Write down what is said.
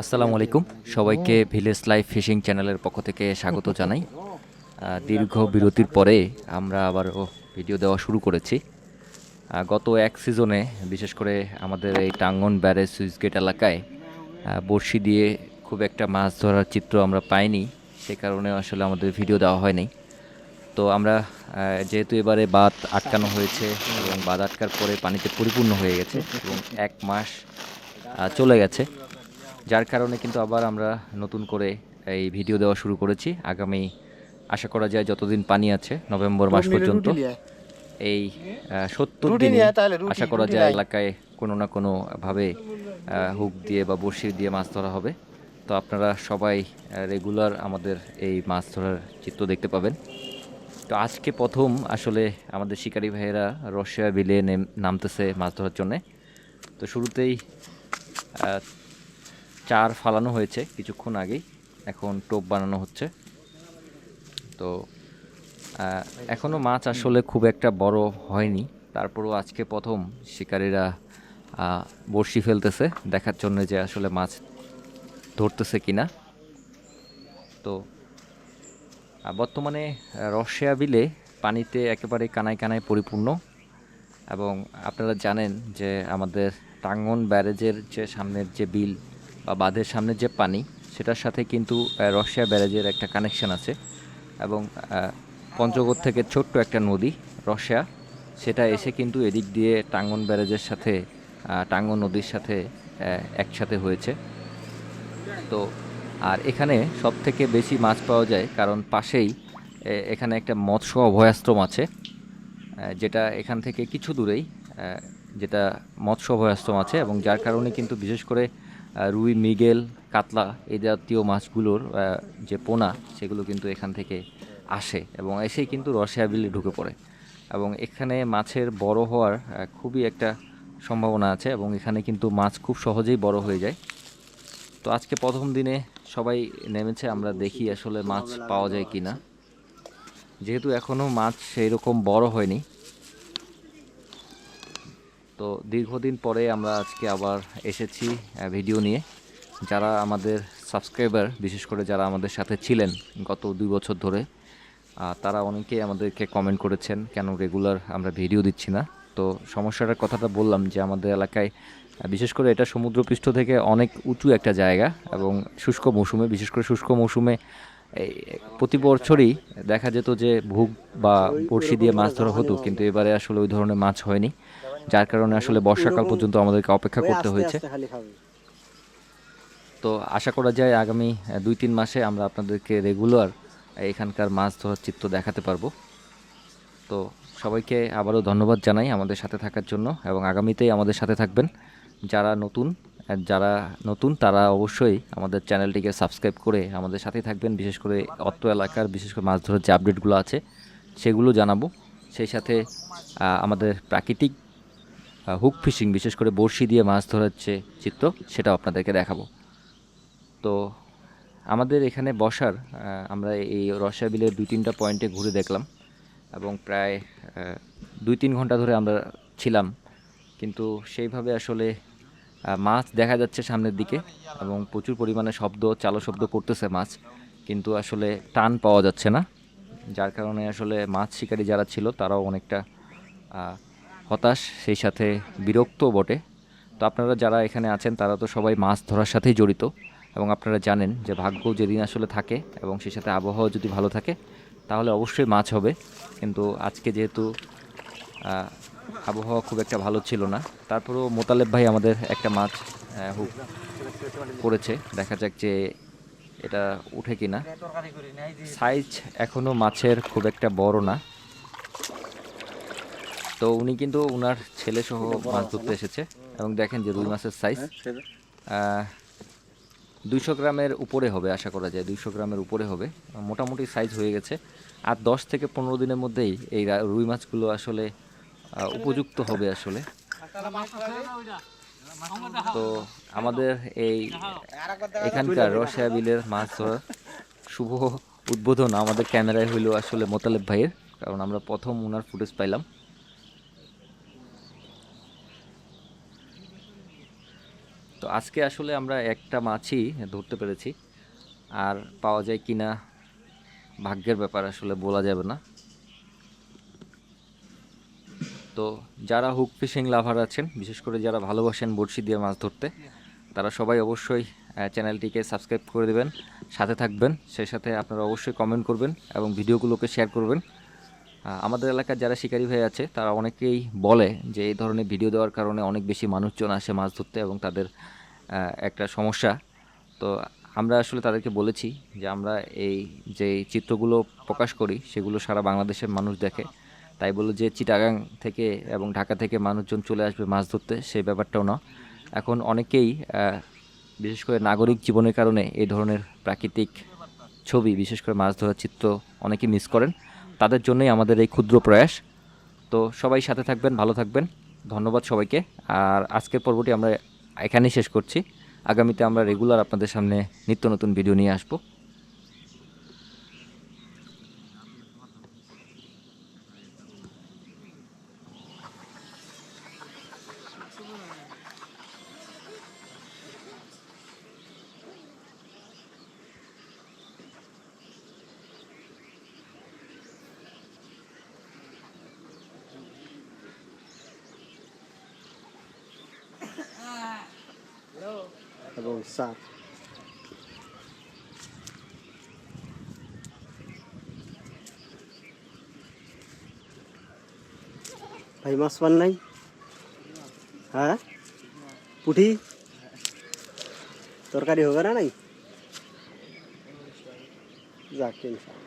আসসালামু আলাইকুম। সবাইকে ভিলেজ লাইফ ফিশিং চ্যানেলের পক্ষ থেকে স্বাগত জানাই। দীর্ঘ বিরতির পরে আমরা আবারও ভিডিও দেওয়া শুরু করেছি। গত এক সিজনে, বিশেষ করে আমাদের এই টাঙ্গন ব্যারেজ সুইচ গেট এলাকায় বড়শি দিয়ে খুব একটা মাছ ধরার চিত্র আমরা পাইনি। সে কারণে আসলে আমাদের ভিডিও দেওয়া হয়নি। তো আমরা যেহেতু এবারে বাঁধ আটকানো হয়েছে এবং বাঁধ আটকার পরে পানিতে পরিপূর্ণ হয়ে গেছে এবং এক মাস চলে গেছে যার কারণে কিন্তু আবার আমরা নতুন করে এই ভিডিও দেওয়া শুরু করেছি। আগামী আশা করা যায় যতদিন পানি আছে নভেম্বর মাস পর্যন্ত। এই সত্তর দিনে আশা করা যায় এলাকায় কোনো না কোনোভাবে হুক দিয়ে বা বড়শি দিয়ে মাছ ধরা হবে। তো আপনারা সবাই রেগুলার আমাদের এই মাছ ধরার চিত্র দেখতে পাবেন। তো আজকে প্রথম আসলে আমাদের শিকারী ভাইয়েরা রসিয়া বিলে নেম- নামতেছে মাছ ধরার জন্যে। তো শুরুতেই চার ফালানো হয়েছে কিছুক্ষণ আগেই। এখন টোপ বানানো হচ্ছে। তো এখনও মাছ আসলে খুব একটা বড় হয়নি। তারপরও আজকে প্রথম শিকারীরা বড়শি ফেলতেছে। দেখার জন্য যে আসলে মাছ ধরতেছে কিনা। তো বর্তমানে রসিয়া বিলে পানিতে একেবারে কানায় কানায় পরিপূর্ণ। এবং আপনারা জানেন যে আমাদের টাঙ্গন ব্যারেজের যে সামনের যে বিল বা বাঁধের সামনের যে পানি, সেটার সাথে কিন্তু রসিয়া ব্যারেজের একটা কানেকশন আছে এবং পঞ্চগড় থেকে ছোট্ট একটা নদী, রসিয়া, সেটা এসে কিন্তু এদিক দিয়ে টাঙ্গন ব্যারেজের সাথে টাঙ্গন নদীর সাথে একসাথে হয়েছে। তো, আর এখানে সব থেকে বেশি মাছ পাওয়া যায় কারণ পাশেই এখানে একটা মৎস্য অভয়াশ্রম আছে যেটা এখান থেকে কিছু দূরেই যেটা মৎস্য অভয়াশ্রম আছে এবং যার কারণে কিন্তু বিশেষ করে রুই, মৃগেল, কাতলা এই জাতীয় মাছগুলোর যে পোনা, সেগুলো কিন্তু এখান থেকে আসে এবং এসেই কিন্তু রসিয়া বিলে ঢুকে পড়ে। এবং এখানে মাছের বড় হওয়ার খুবই একটা সম্ভাবনা আছে এবং এখানে কিন্তু মাছ খুব সহজেই বড় হয়ে যায়। তো আজকে প্রথম দিনে সবাই নেমেছে, আমরা দেখি আসলে মাছ পাওয়া যায় কি না যেহেতু এখনও মাছ সেই রকম বড় হয়নি তো দীর্ঘদিন পরে আমরা আজকে আবার এসেছি ভিডিও নিয়ে। যারা আমাদের সাবস্ক্রাইবার বিশেষ করে যারা আমাদের সাথে ছিলেন গত দুই বছর ধরে তারা অনেকেই আমাদেরকে কমেন্ট করেছেন, কেন রেগুলার আমরা ভিডিও দিচ্ছি না। তো সমস্যাটার কথাটা বললাম যে আমাদের এলাকায় বিশেষ করে এটা সমুদ্রপৃষ্ঠ থেকে অনেক উঁচু একটা জায়গা এবং শুষ্ক মৌসুমে, বিশেষ করে শুষ্ক মৌসুমে প্রতি বছরই দেখা যেত যে ভুগ বা বড়শি দিয়ে মাছ ধরা হতো, কিন্তু এবারে আসলে ওই ধরনের মাছ হয়নি। যার কারণে আসলে বর্ষাকাল পর্যন্ত আমাদেরকে অপেক্ষা করতে হয়েছে। তো আশা করা যায় আগামী দুই তিন মাসে আমরা আপনাদেরকে রেগুলার এখানকার মাছ ধরার চিত্র দেখাতে পারব। তো সবাইকে আবারও ধন্যবাদ জানাই আমাদের সাথে থাকার জন্য এবং আগামীতেই আমাদের সাথে থাকবেন। যারা নতুন যারা নতুন তারা অবশ্যই আমাদের চ্যানেলটিকে সাবস্ক্রাইব করে আমাদের সাথেই থাকবেন। বিশেষ করে অত্র এলাকার বিশেষ করে মাছ ধরার যে আপডেটগুলো আছে সেগুলো জানাব। সেই সাথে আমাদের প্রাকৃতিক হুক ফিশিং, বিশেষ করে বড়শি দিয়ে মাছ ধরার চিত্র, সেটাও আপনাদেরকে দেখাবো। তো আমাদের এখানে বসার আমরা এই রসা বিলের দুই তিনটা পয়েন্টে ঘুরে দেখলাম এবং প্রায় দুই তিন ঘণ্টা ধরে আমরা ছিলাম। কিন্তু সেইভাবে আসলে মাছ দেখা যাচ্ছে সামনের দিকে এবং প্রচুর পরিমাণে শব্দ, চালো শব্দ করতেছে মাছ। কিন্তু আসলে টান পাওয়া যাচ্ছে না, যার কারণে আসলে মাছ শিকারী যারা ছিল, তারাও অনেকটা হতাশ, সেই সাথে বিরক্তও বটে। তো আপনারা যারা এখানে আছেন, তারা তো সবাই মাছ ধরার সাথেই জড়িত। এবং আপনারা জানেন যে ভাগ্য যেদিন আসলে থাকে এবং সেই সাথে আবহাওয়া যদি ভালো থাকে, তাহলে অবশ্যই মাছ হবে। কিন্তু আজকে যেহেতু আবহাওয়া খুব একটা ভালো ছিল না, তারপরেও মোতালেব ভাই আমাদের একটা মাছ হুক করেছে। দেখা যাক যে এটা উঠে কিনা। সাইজ এখনও মাছের খুব একটা বড় না। তো উনি কিন্তু ওনার ছেলে সহ মাছ ধরতে এসেছে এবং দেখেন যে রুই মাছের সাইজ দুইশো গ্রামের উপরে হবে আশা করা যায়। দুইশো গ্রামের উপরে হবে। মোটামুটি সাইজ হয়ে গেছে। আর দশ থেকে পনেরো দিনের মধ্যেই এই রুই মাছগুলো আসলে উপযুক্ত হবে আসলে। তো আমাদের এই এখানকার রসিয়া বিলের মাছ ধরার শুভ উদ্বোধন আমাদের ক্যামেরায় হইল আসলে মোতালেব ভাইয়ের কারণ আমরা প্রথম ওনার ফুটেজ পাইলাম। তো আজকে আসলে আমরা একটা মাছই ধরতে পেরেছি। আর পাওয়া যায় কিনা ভাগ্যের ব্যাপার আসলে বলা যাবে না। তো যারা হুক ফিশিং লাভার আছেন, বিশেষ করে যারা ভালোবাসেন বড়শি দিয়ে মাছ ধরতে, তারা সবাই অবশ্যই চ্যানেলটিকে সাবস্ক্রাইব করে দেবেন, সাথে থাকবেন, সেই সাথে আপনারা অবশ্যই কমেন্ট করবেন এবং ভিডিওগুলোকে শেয়ার করবেন। আমাদের এলাকার যারা শিকারী হয়ে আছে, তারা অনেকেই বলে যে এই ধরনের ভিডিও দেওয়ার কারণে অনেক বেশি মানুষজন আসে মাছ ধরতে এবং তাদের একটা সমস্যা। তো আমরা আসলে তাদেরকে বলেছি যে আমরা এই যে চিত্রগুলো প্রকাশ করি, সেগুলো সারা বাংলাদেশের মানুষ দেখে। তাই বলে যে চিটাগাং থেকে এবং ঢাকা থেকে মানুষজন চলে আসবে মাছ ধরতে সেই ব্যাপারটাও না। এখন অনেকেই বিশেষ করে নাগরিক জীবনের কারণে এই ধরনের প্রাকৃতিক ছবি, বিশেষ করে মাছ ধরার চিত্র অনেকেই মিস করেন। তাদের জন্যই আমাদের এই ক্ষুদ্র প্রয়াস। তো সবাই সাথে থাকবেন, ভালো থাকবেন। ধন্যবাদ সবাইকে। আর আজকের পর্বটি আমরা এখানেই শেষ করছি। আগামীতে আমরা রেগুলার আপনাদের সামনে নিত্য নতুন ভিডিও নিয়ে আসব। এবং সাপ ভাই মাছ পান নাই হ্যাঁ পুঠি তরকারি হবে না নাই যাক ইনশাল্লাহ